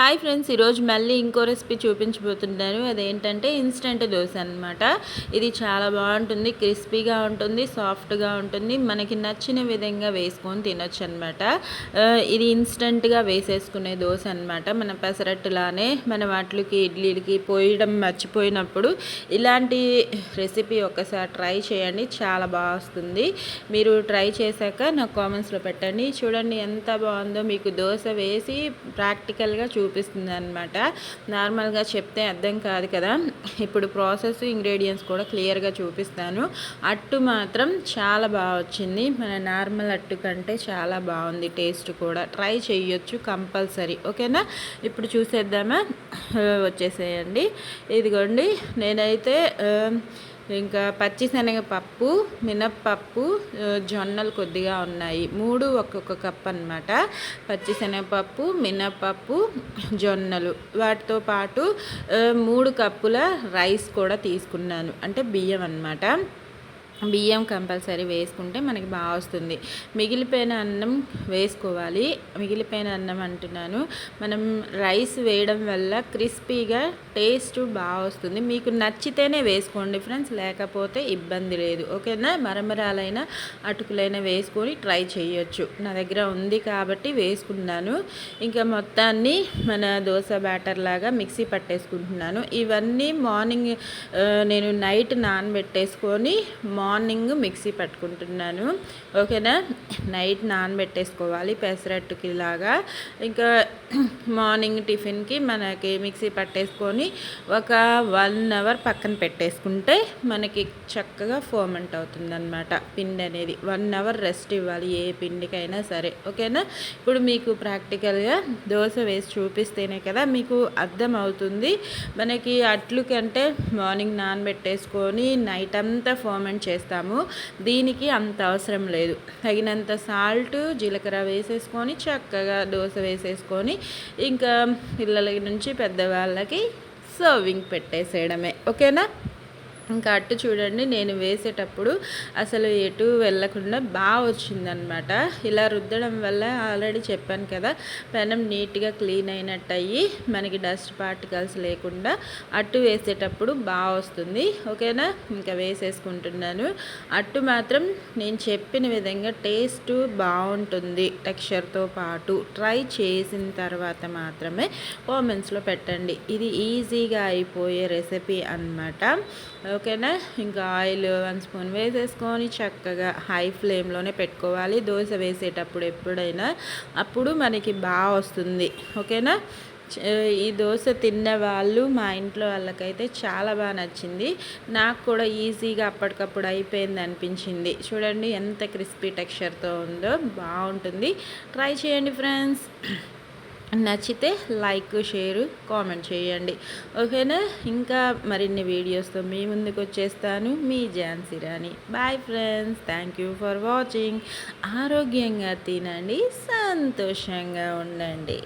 Hi friends ఈరోజు మళ్ళీ ఇంకో రెసిపీ చూపించబోతున్నాను. అదేంటంటే ఇన్స్టెంట్ దోశ అనమాట ఇది చాలా బాగుంటుంది క్రిస్పీగా ఉంటుంది సాఫ్ట్గా ఉంటుంది. మనకి నచ్చిన విధంగా వేసుకొని తినొచ్చు అనమాట ఇది ఇన్స్టెంట్గా వేసేసుకునే దోశ అనమాట మన పెసరట్టులానే మన వాటికి ఇడ్లీలకి పోయడం మర్చిపోయినప్పుడు ఇలాంటి రెసిపీ ఒకసారి ట్రై చేయండి చాలా బాగా వస్తుంది. మీరు ట్రై చేశాక నాకు కామెంట్స్లో పెట్టండి. చూడండి ఎంత బాగుందో మీకు దోశ వేసి ప్రాక్టికల్గా చూపిస్తుంది అనమాట నార్మల్గా చెప్తే అర్థం కాదు కదా. ఇప్పుడు ప్రాసెస్ ఇంగ్రీడియంట్స్ కూడా క్లియర్గా చూపిస్తాను. అట్టు మాత్రం చాలా బాగా వచ్చింది. మన నార్మల్ అట్టు కంటే చాలా బాగుంది టేస్ట్ కూడా. ట్రై చేయొచ్చు కంపల్సరీ. ఓకేనా? ఇప్పుడు చూసేద్దామా? వచ్చేసేయండి. ఇదిగోండి. నేనైతే ఇంకా పచ్చిశనగపప్పు మినప్పప్పు జొన్నలు కొద్దిగా ఉన్నాయి. మూడు ఒక్కొక్క కప్ అనమాట పచ్చిశనగపప్పు మినప్పప్పు జొన్నలు. వాటితో పాటు మూడు కప్పుల రైస్ కూడా తీసుకున్నాను. అంటే బియ్యం అనమాట బియ్యం కంపల్సరీ వేసుకుంటే మనకి బాగా వస్తుంది. మిగిలిపోయిన అన్నం వేసుకోవాలి. మిగిలిపోయిన అన్నం అంటున్నాను. మనం రైస్ వేయడం వల్ల క్రిస్పీగా టేస్ట్ బాగా వస్తుంది. మీకు నచ్చితేనే వేసుకోండి ఫ్రెండ్స్. లేకపోతే ఇబ్బంది లేదు. ఓకేనా? మరమరాలైన అటుకులైనా వేసుకొని ట్రై చేయొచ్చు. నా దగ్గర ఉంది కాబట్టి వేసుకున్నాను. ఇంకా మొత్తాన్ని మన దోశ బ్యాటర్ లాగా మిక్సీ పట్టేసుకుంటున్నాను. ఇవన్నీ మార్నింగ్ నేను నైట్ నానబెట్టేసుకొని మా మార్నింగ్ మిక్సీ పట్టుకుంటున్నాను. ఓకేనా? నైట్ నానబెట్టేసుకోవాలి పెసరట్టుకి లాగా ఇంకా మార్నింగ్ టిఫిన్కి మనకి మిక్సీ పట్టేసుకొని ఒక వన్ అవర్ పక్కన పెట్టేసుకుంటే మనకి చక్కగా ఫోమెంట్ అవుతుంది అనమాట పిండి అనేది. వన్ అవర్ రెస్ట్ ఇవ్వాలి ఏ పిండికైనా సరే. ఓకేనా? ఇప్పుడు మీకు ప్రాక్టికల్గా దోశ వేసి చూపిస్తేనే కదా మీకు అర్థం అవుతుంది మనకి అట్లు కంటే మార్నింగ్ నానబెట్టేసుకొని నైట్ అంతా ఫోమెంట్ చేసి చేస్తాము దీనికి అంత అవసరం లేదు. తగినంత సాల్ట్ జీలకర్ర వేసేసుకొని చక్కగా దోశ వేసేసుకొని ఇంకా పిల్లల నుంచి పెద్దవాళ్ళకి సర్వింగ్ పెట్టేసేయడమే. ఓకేనా? ఇంకా అట్టు చూడండి నేను వేసేటప్పుడు అసలు ఎటు వెళ్ళకుండా బాగా వచ్చిందనమాట. ఇలా రుద్దడం వల్ల ఆల్రెడీ చెప్పాను కదా పెనం నీట్గా క్లీన్ అయినట్టు అయ్యి మనకి డస్ట్ పార్టికల్స్ లేకుండా అట్టు వేసేటప్పుడు బాగా వస్తుంది. ఓకేనా? ఇంకా వేసేసుకుంటున్నాను. అట్టు మాత్రం నేను చెప్పిన విధంగా టేస్ట్ బాగుంటుంది టెక్స్చర్తో పాటు. ట్రై చేసిన తర్వాత మాత్రమే కామెంట్స్లో పెట్టండి. ఇది ఈజీగా అయిపోయే రెసిపీ అనమాట ఓకేనా? ఇంకా ఆయిల్ వన్ స్పూన్ వేసేసుకొని చక్కగా హై ఫ్లేమ్లోనే పెట్టుకోవాలి. దోశ వేసేటప్పుడు ఎప్పుడైనా. అప్పుడు మనకి బాగా వస్తుంది. ఓకేనా? ఈ దోశ తిన్న వాళ్ళు మా ఇంట్లో వాళ్ళకైతే చాలా బాగా నచ్చింది. నాకు కూడా ఈజీగా అప్పటికప్పుడు అయిపోయింది అనిపించింది. చూడండి ఎంత క్రిస్పీ టెక్స్చర్తో ఉందో. బాగుంటుంది. ట్రై చేయండి ఫ్రెండ్స్. నచ్చితే లైక్ షేర్ కామెంట్ చేయండి. ఓకేనా? ఇంకా మరిన్ని వీడియోస్తో మీ ముందుకు వచ్చేస్తాను. మీ Jhansi Rani. Bye friends thank you for watching ఆరోగ్యంగా తినండి. సంతోషంగా ఉండండి.